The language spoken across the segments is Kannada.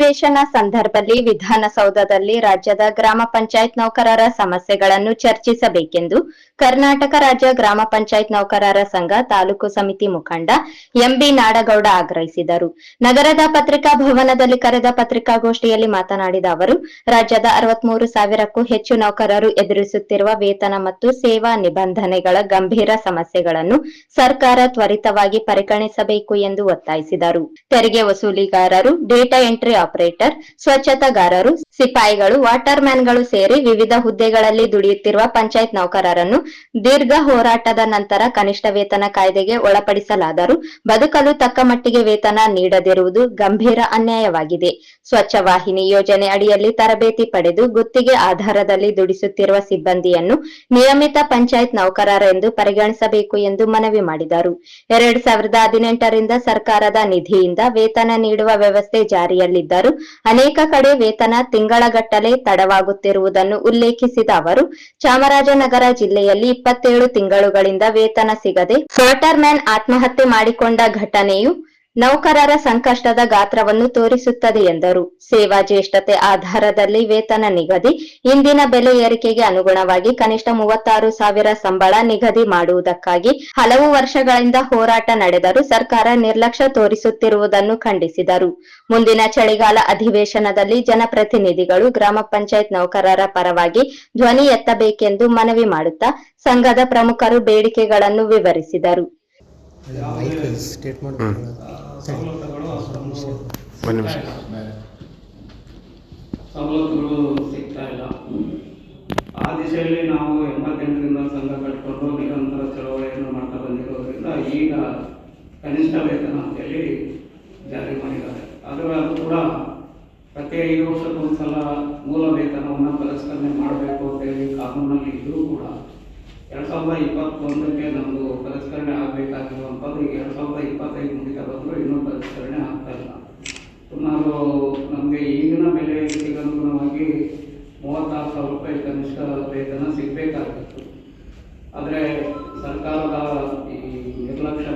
ಅಧಿವೇಶನ ಸಂದರ್ಭದಲ್ಲಿ ವಿಧಾನಸೌಧದಲ್ಲಿ ರಾಜ್ಯದ ಗ್ರಾಮ ಪಂಚಾಯತ್ ನೌಕರರ ಸಮಸ್ಯೆಗಳನ್ನು ಚರ್ಚಿಸಬೇಕೆಂದು ಕರ್ನಾಟಕ ರಾಜ್ಯ ಗ್ರಾಮ ಪಂಚಾಯತ್ ನೌಕರರ ಸಂಘ ತಾಲೂಕು ಸಮಿತಿ ಮುಖಂಡ ಎಂಬಿ ನಾಡಗೌಡ ಆಗ್ರಹಿಸಿದರು. ನಗರದ ಪತ್ರಿಕಾ ಭವನದಲ್ಲಿ ಕರೆದ ಪತ್ರಿಕಾಗೋಷ್ಠಿಯಲ್ಲಿ ಮಾತನಾಡಿದ ಅವರು, ರಾಜ್ಯದ ಅರವತ್ಮೂರು ಸಾವಿರಕ್ಕೂ ಹೆಚ್ಚು ನೌಕರರು ಎದುರಿಸುತ್ತಿರುವ ವೇತನ ಮತ್ತು ಸೇವಾ ನಿಬಂಧನೆಗಳ ಗಂಭೀರ ಸಮಸ್ಯೆಗಳನ್ನು ಸರ್ಕಾರ ತ್ವರಿತವಾಗಿ ಪರಿಗಣಿಸಬೇಕು ಎಂದು ಒತ್ತಾಯಿಸಿದರು. ತೆರಿಗೆ ವಸೂಲಿಗಾರರು ಡೇಟಾ ಎಂಟ್ರಿ ಆಪರೇಟರ್, ಸ್ವಚ್ಛತಾಗಾರರು, ಸಿಪಾಯಿಗಳು ವಾಟರ್ ಮ್ಯಾನ್ಗಳು ಸೇರಿ ವಿವಿಧ ಹುದ್ದೆಗಳಲ್ಲಿ ದುಡಿಯುತ್ತಿರುವ ಪಂಚಾಯತ್ ನೌಕರರನ್ನು ದೀರ್ಘ ಹೋರಾಟದ ನಂತರ ಕನಿಷ್ಠ ವೇತನ ಕಾಯ್ದೆಗೆ ಒಳಪಡಿಸಲಾದರೂ ಬದುಕಲು ತಕ್ಕ ಮಟ್ಟಿಗೆ ವೇತನ ನೀಡದಿರುವುದು ಗಂಭೀರ ಅನ್ಯಾಯವಾಗಿದೆ. ಸ್ವಚ್ಛ ವಾಹಿನಿ ಯೋಜನೆ ಅಡಿಯಲ್ಲಿ ತರಬೇತಿ ಪಡೆದು ಗುತ್ತಿಗೆ ಆಧಾರದಲ್ಲಿ ದುಡಿಸುತ್ತಿರುವ ಸಿಬ್ಬಂದಿಯನ್ನು ನಿಯಮಿತ ಪಂಚಾಯತ್ ನೌಕರರೆಂದು ಪರಿಗಣಿಸಬೇಕು ಎಂದು ಮನವಿ ಮಾಡಿದರು. ಎರಡ್ ಸಾವಿರದ ಹದಿನೆಂಟರಿಂದ ಸರ್ಕಾರದ ನಿಧಿಯಿಂದ ವೇತನ ನೀಡುವ ವ್ಯವಸ್ಥೆ ಅನೇಕ ಕಡೆ ವೇತನ ತಿಂಗಳಗಟ್ಟಲೆ ತಡವಾಗುತ್ತಿರುವುದನ್ನು ಉಲ್ಲೇಖಿಸಿದ ಅವರು, ಚಾಮರಾಜನಗರ ಜಿಲ್ಲೆಯಲ್ಲಿ ಇಪ್ಪತ್ತೇಳು ತಿಂಗಳುಗಳಿಂದ ವೇತನ ಸಿಗದೆ ಕ್ವಾರ್ಟರ್ ಮ್ಯಾನ್ ಆತ್ಮಹತ್ಯೆ ಮಾಡಿಕೊಂಡ ಘಟನೆಯು ನೌಕರರ ಸಂಕಷ್ಟದ ಗಾತ್ರವನ್ನು ತೋರಿಸುತ್ತದೆ ಎಂದರು. ಸೇವಾ ಜ್ಯೇಷ್ಠತೆ ಆಧಾರದಲ್ಲಿ ವೇತನ ನಿಗದಿ ಇಂದಿನ ಬೆಲೆ ಏರಿಕೆಗೆ ಅನುಗುಣವಾಗಿ ಕನಿಷ್ಠ ಮೂವತ್ತಾರು ಸಾವಿರ ಸಂಬಳ ನಿಗದಿ ಮಾಡುವುದಕ್ಕಾಗಿ ಹಲವು ವರ್ಷಗಳಿಂದ ಹೋರಾಟ ನಡೆದರೂ ಸರ್ಕಾರ ನಿರ್ಲಕ್ಷ್ಯ ತೋರಿಸುತ್ತಿರುವುದನ್ನು ಖಂಡಿಸಿದರು. ಮುಂದಿನ ಚಳಿಗಾಲ ಅಧಿವೇಶನದಲ್ಲಿ ಜನಪ್ರತಿನಿಧಿಗಳು ಗ್ರಾಮ ಪಂಚಾಯತ್ ನೌಕರರ ಪರವಾಗಿ ಧ್ವನಿ ಎತ್ತಬೇಕೆಂದು ಮನವಿ ಮಾಡುತ್ತಾ ಸಂಘದ ಪ್ರಮುಖರು ಬೇಡಿಕೆಗಳನ್ನು ವಿವರಿಸಿದರು. ಸ್ಟೇಟ್ ಮಾಡ್ಬೇಕು ಸವಲತ್ತುಗಳು. ಸವಲತ್ತುಗಳು ಸಿಗ್ತಾ ಇಲ್ಲ. ಆ ದಿಶೆಯಲ್ಲಿ ನಾವು ಎಂಬತ್ತೆಂಟರಿಂದ ಸಂಘ ಕಟ್ಕೊಂಡು ನಿರಂತರ ಚಳವಳಿಯನ್ನು ಮಾಡ್ತಾ ಬಂದಿರೋದ್ರಿಂದ ಈಗ ಕನಿಷ್ಠ ವೇತನ ಅಂತೇಳಿ ಜಾರಿ ಮಾಡಿದ್ದಾರೆ. ಆದರೆ ಅದು ಕೂಡ ಪ್ರತಿ ಐದು ವರ್ಷಕ್ಕೊಂದ್ಸಲ ಮೂಲ ವೇತನವನ್ನು ಪರಿಷ್ಕರಣೆ ಮಾಡಬೇಕು ಅಂತೇಳಿ ಕಾನೂನಲ್ಲಿ ಇದ್ರೂ ಕೂಡ ಎರಡು ಸಾವಿರದ ಇಪ್ಪತ್ತೊಂದಕ್ಕೆ ನಮ್ಮದು ಪರಿಷ್ಕರಣೆ ಅಂತ ಈಗ ಎರಡು ಸಾವಿರದ ಇಪ್ಪತ್ತೈದು ಮುಗಿತಾ ಬಂದರೂ, ಇನ್ನೂ ಪರಿಷ್ಕರಣೆ ಆಗ್ತಾ ಇಲ್ಲ. ಸುಮಾರು ನಮಗೆ ಈಗಿನ ಬೆಲೆ ಅನುಗುಣವಾಗಿ ಮೂವತ್ತಾರು ಸಾವಿರ ರೂಪಾಯಿ ಕನಿಷ್ಠ ವೇತನ ಸಿಗಬೇಕಾಗಿತ್ತು. ಆದರೆ ಸರ್ಕಾರದ ಈ ನಿರ್ಲಕ್ಷ್ಯ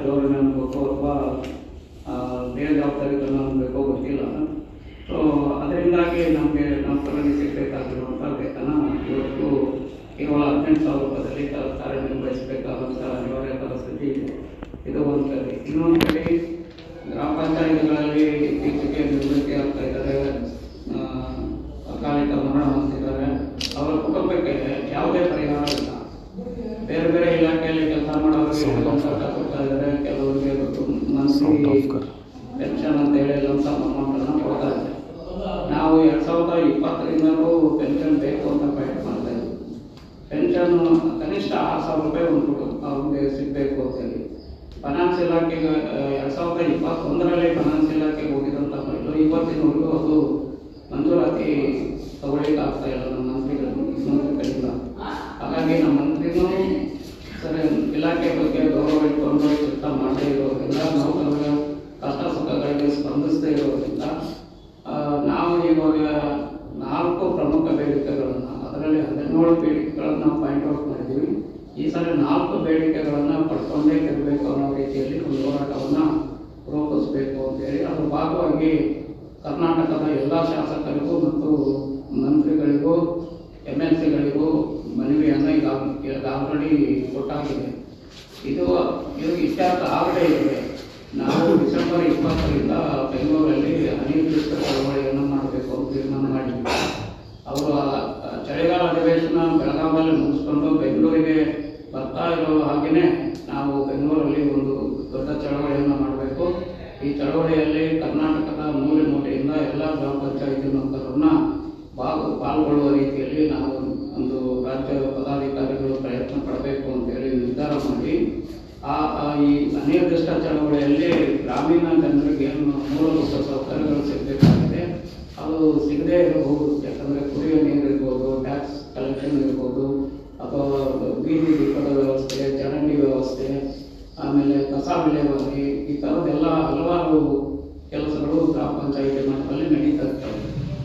ಕೇವಲ ಹದಿನೆಂಟು ಸಾವಿರ ರೂಪಾಯಿದಲ್ಲಿ ಕ- ಕಾರ್ಯನಿರ್ವಹಿಸಬೇಕಾದಂಥ ಪರಿಸ್ಥಿತಿ ಇದೆ. ಇದು ಒಂದು ಕಡೆ ಇನ್ನೊಂದು ಕಡೆ ಪೆನ್ಷನ್ ಕನಿಷ್ಠ ಆರು ಸಾವಿರ ರೂಪಾಯಿ ಒಂದು ಕೊಟ್ಟು ಅವನಿಗೆ ಸಿಗಬೇಕು ಅಂತೇಳಿ ಫೈನಾನ್ಸ್ ಇಲಾಖೆಗೆ ಎರಡು ಸಾವಿರದ ಇಪ್ಪತ್ತೊಂದರಲ್ಲಿ ಫೈನಾನ್ಸ್ ಇಲಾಖೆಗೆ ಹೋಗಿದಂಥ ಫೈಲು ಇವತ್ತಿನವರೆಗೂ ಅದು ಮಂಜೂರಾತಿ ತಗೊಳ್ಳಿಕ್ಕೆ ಆಗ್ತಾ ಇಲ್ಲ ನಮ್ಮ ಮಂತ್ರಿಗಳು. ಹಾಗಾಗಿ ನಮ್ಮ ಮಂತ್ರಿನೂ ಸರಿ ಇಲಾಖೆ ಬಗ್ಗೆ ಗೌರವ ಇಟ್ಕೊಂಡು ಕೆಲಸ ಮಾಡದೇ ಇರೋದ್ರಿಂದ ನೌಕರರ ಕಷ್ಟ ಸುಖಗಳಿಗೆ ಸ್ಪಂದಿಸದೇ ಇರೋದ್ರಿಂದ ಆ, ನಾವು ಇವಾಗ ನಾಲ್ಕು ಪ್ರಮುಖ ಬೇಡಿಕೆಗಳನ್ನು ಅದರಲ್ಲಿ ಹದಿನೇಳು ಮಾಡಿದ್ದೀವಿ. ಈ ಸಲ ನಾಲ್ಕು ಬೇಡಿಕೆಗಳನ್ನು ಪಡ್ಕೊಂಡೇ ಇರಬೇಕು ಅನ್ನೋ ರೀತಿಯಲ್ಲಿ ಒಂದು ಹೋರಾಟವನ್ನು ರೂಪಿಸಬೇಕು ಅಂತೇಳಿ ಅದರ ಭಾಗವಾಗಿ ಕರ್ನಾಟಕದ ಎಲ್ಲ ಶಾಸಕರಿಗೂ ಮತ್ತು ಮಂತ್ರಿಗಳಿಗೂ ಎಂ ಎಲ್ ಸಿಗಳಿಗೂ ಮನವಿಯನ್ನು ಈಗ ಆಲ್ರೆಡಿ ಕೊಟ್ಟಾಗಿದೆ. ಇದು ಇದು ಇತ್ಯರ್ಥ ಆಗದೇ ಇದೆ ನಾವು ಡಿಸೆಂಬರ್ ಇಪ್ಪತ್ತರಿಂದ ಬೆಂಗಳೂರಲ್ಲಿ ಅನಿರ್ದಿಷ್ಟ ಚಳವಳಿಯನ್ನು ಮಾಡಬೇಕು ಅಂತ ತೀರ್ಮಾನ ಮಾಡಿದ್ವಿ ಅವರು ಆ ಚಳಿಗಾಲ ಅಧಿವೇಶನ ಬೆಳಗಾವಿಯಲ್ಲಿ ಮುಗಿಸ್ಕೊಂಡು ಬೆಂಗಳೂರಿಗೆ ಬರ್ತಾ ಇರೋ ಹಾಗೆಯೇ ನಾವು ಬೆಂಗಳೂರಲ್ಲಿ ಒಂದು ದೊಡ್ಡ ಚಳವಳಿಯನ್ನು ಮಾಡಬೇಕು. ಈ ಚಳವಳಿಯಲ್ಲಿ ಕರ್ನಾಟಕದ ಮೂಲೆ ಮೂಲೆಯಿಂದ ಎಲ್ಲ ಗ್ರಾಮ ಪಂಚಾಯತಿ ನೌಕರರನ್ನ ಪಾಲ್ಗೊಳ್ಳುವ ರೀತಿಯಲ್ಲಿ ನಾವು ಒಂದು ರಾಜ್ಯ ಪದಾಧಿಕಾರಿಗಳು ಪ್ರಯತ್ನ ಪಡಬೇಕು ಅಂತೇಳಿ ನಿರ್ಧಾರ ಮಾಡಿ, ಆ ಆ, ಈ ಅನಿರ್ದಿಷ್ಟ ಚಳವಳಿಯಲ್ಲಿ ಗ್ರಾಮೀಣ ಜನರಿಗೆ ಏನು ಮೂಲಭೂತ ಸೌಕರ್ಯಗಳು ಸಿಗಬೇಕಾಗಿದೆ, ಅದು ಸಿಗದೇ ಇರಬಹುದು. ಯಾಕಂದರೆ ಕುಡಿಯುವ ನೀರು ಇರ್ಬೋದು ಟ್ಯಾಕ್ಸ್ ಕಲೆಕ್ಷನ್ ಇರ್ಬೋದು ಅಥವಾ ಬೀದಿ ದೀಪದ ವ್ಯವಸ್ಥೆ, ಚರಂಡಿ ವ್ಯವಸ್ಥೆ, ಆಮೇಲೆ ಕಸ ವಿಲೇವಾರಿ ಈ ಥರದ್ದೆಲ್ಲ ಹಲವಾರು ಕೆಲಸಗಳು ಗ್ರಾಮ ಪಂಚಾಯಿತಿ ಮಟ್ಟದಲ್ಲಿ ನಡೀತಾ ಇರ್ತವೆ.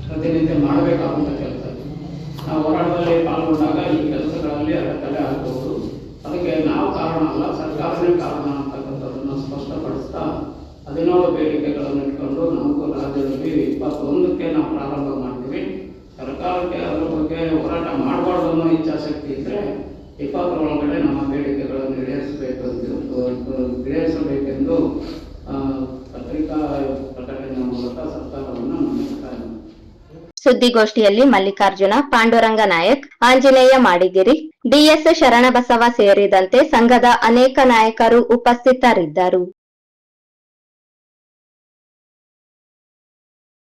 ಪ್ರತಿನಿತ್ಯ ಮಾಡಬೇಕಾದಂಥ ಕೆಲಸ. ನಾವು ಹೋರಾಟದಲ್ಲಿ ಪಾಲ್ಗೊಂಡಾಗ ಈ ಕೆಲಸಗಳಲ್ಲಿ ಅಡೆತಡೆ ಆಗ್ಬೋದು. ಅದಕ್ಕೆ ನಾವು ಕಾರಣ ಅಲ್ಲ, ಸರ್ಕಾರನೇ ಕಾರಣ ಅಂತಕ್ಕಂಥದ್ದನ್ನು ಸ್ಪಷ್ಟಪಡಿಸ್ತಾ, ಹದಿನೇಳು ಬೇಡಿಕೆಗಳನ್ನು ಇಟ್ಕೊಂಡು ನಾವು ರಾಜ್ಯದಲ್ಲಿ ಇಪ್ಪತ್ತೊಂದಕ್ಕೆ ನಾವು ಪ್ರಾರಂಭ ಮಾಡ್ತೀವಿ ಸರ್ಕಾರಕ್ಕೆ ಅದ್ರ ಬಗ್ಗೆ ಹೋರಾಟ ಅನ್ನೋ ಇಚ್ಛಾಶಕ್ತಿ ಇದ್ದರೆ ಇಪ್ಪತ್ತರ ಒಳಗಡೆ ನಮ್ಮ ಬೇಡಿಕೆಗಳನ್ನು ಈಡೇರಿಸಬೇಕೆಂದು ಈಡೇರಿಸಬೇಕೆಂದು ಪತ್ರಿಕಾ ಪ್ರಕಟಣೆ ಮೂಲಕ ಸರ್ಕಾರವನ್ನು ಸುದ್ದಿಗೋಷ್ಠಿಯಲ್ಲಿ ಮಲ್ಲಿಕಾರ್ಜುನ ಪಾಂಡುರಂಗ ನಾಯಕ್ ಆಂಜನೇಯ ಮಾಡಿಗಿರಿ ಡಿಎಸ್ ಶರಣಬಸವ ಸೇರಿದಂತೆ ಸಂಘದ ಅನೇಕ ನಾಯಕರು ಉಪಸ್ಥಿತರಿದ್ದರು.